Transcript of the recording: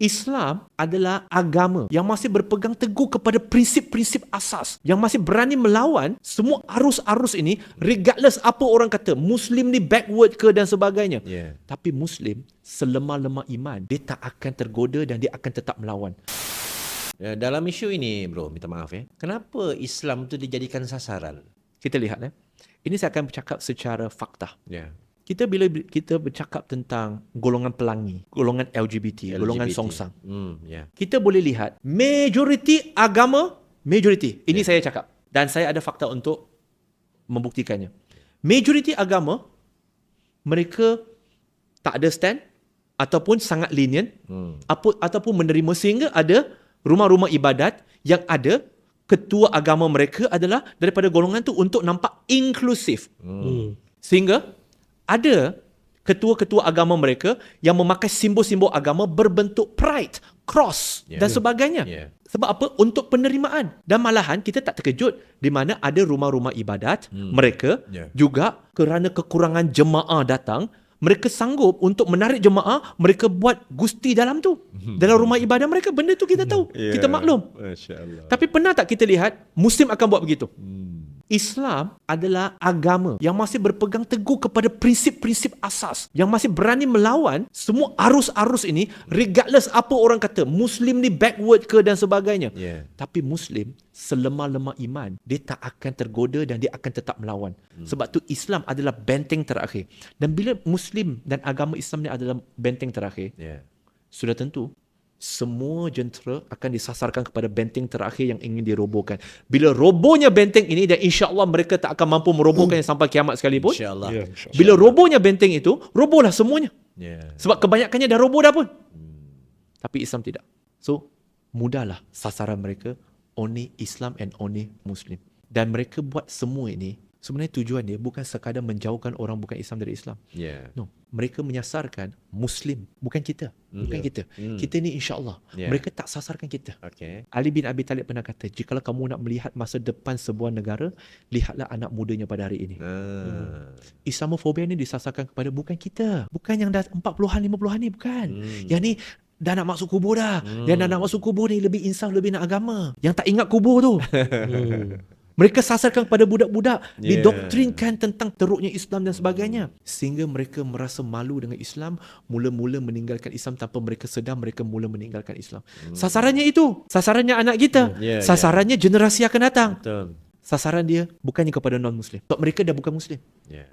Islam adalah agama yang masih berpegang teguh kepada prinsip-prinsip asas yang masih berani melawan semua arus-arus ini regardless apa orang kata muslim ni backward ke dan sebagainya Yeah. tapi muslim selemah-lemah iman dia tak akan tergoda dan dia akan tetap melawan Ya, dalam isu ini, bro, minta maaf ya. Kenapa Islam tu dijadikan sasaran? kita lihat eh ini saya akan bercakap secara fakta Ya. Kita bila kita bercakap tentang golongan pelangi golongan LGBT, golongan LGBT. songsang Hmm, ya. kita boleh lihat majoriti agama majoriti ini saya cakap dan saya ada fakta untuk membuktikannya majoriti agama mereka tak ada stand ataupun sangat lenient Hmm. ataupun menerima sehingga ada rumah-rumah ibadat yang ada ketua agama mereka adalah daripada golongan tu untuk nampak inklusif Hmm. Sehingga ada ketua-ketua agama mereka yang memakai simbol-simbol agama berbentuk pride, cross Ya. dan sebagainya. Ya. Sebab apa? Untuk penerimaan. Dan malahan kita tak terkejut di mana ada rumah-rumah ibadat Hmm. mereka Ya. juga kerana kekurangan jemaah datang, mereka sanggup untuk menarik jemaah, mereka buat gusti dalam tu. Dalam rumah ibadah mereka benda tu kita tahu. Kita maklum. Masya Allah. Tapi pernah tak kita lihat muslim akan buat begitu? Hmm. Islam adalah agama yang masih berpegang teguh kepada prinsip-prinsip asas yang masih berani melawan semua arus-arus ini regardless apa orang kata muslim ni backward ke dan sebagainya Ya. tapi muslim selemah-lemah iman dia tak akan tergoda dan dia akan tetap melawan sebab tu Islam adalah benteng terakhir dan bila muslim dan agama Islam ni adalah benteng terakhir Ya. sudah tentu semua jentera akan disasarkan kepada benteng terakhir yang ingin dirobohkan. Bila robohnya benteng ini dan insya-Allah mereka tak akan mampu merobohkannya sampai kiamat sekalipun. InsyaAllah. Ya, insyaAllah. Bila robohnya benteng itu, robohlah semuanya. Ya. Sebab kebanyakannya dah roboh dah pun. Tapi Islam tidak. So, mudahlah sasaran mereka only Islam and only Muslim. Dan mereka buat semua ini sebenarnya tujuan dia bukan sekadar menjauhkan orang bukan Islam dari Islam. Ya. No, mereka menyasarkan Muslim, bukan kita. Bukan Hmm. kita. Hmm. Kita ni insya-Allah. Yeah. Mereka tak sasarkan kita. Okey. Ali bin Abi Talib pernah kata, jikalau kamu nak melihat masa depan sebuah negara, lihatlah anak mudanya pada hari ini. Ah. Islamofobia ni disasarkan kepada bukan kita. Bukan yang dah 40-an, 50-an ni, bukan. Hmm. Yang ni dah nak masuk kubur dah. Yang dah nak masuk kubur ni lebih insaf, lebih nak agama. Yang tak ingat kubur tu. Hmm. Mereka sasarkan kepada budak-budak, Yeah. didoktrinkan tentang teruknya Islam dan sebagainya. Sehingga mereka merasa malu dengan Islam, mula-mula meninggalkan Islam tanpa mereka sedar mereka mula meninggalkan Islam. Sasarannya itu, sasarannya anak kita, Yeah, sasarannya generasi akan datang. Betul. Sasaran dia bukannya kepada non-muslim. Sebab mereka dah bukan muslim. Ya.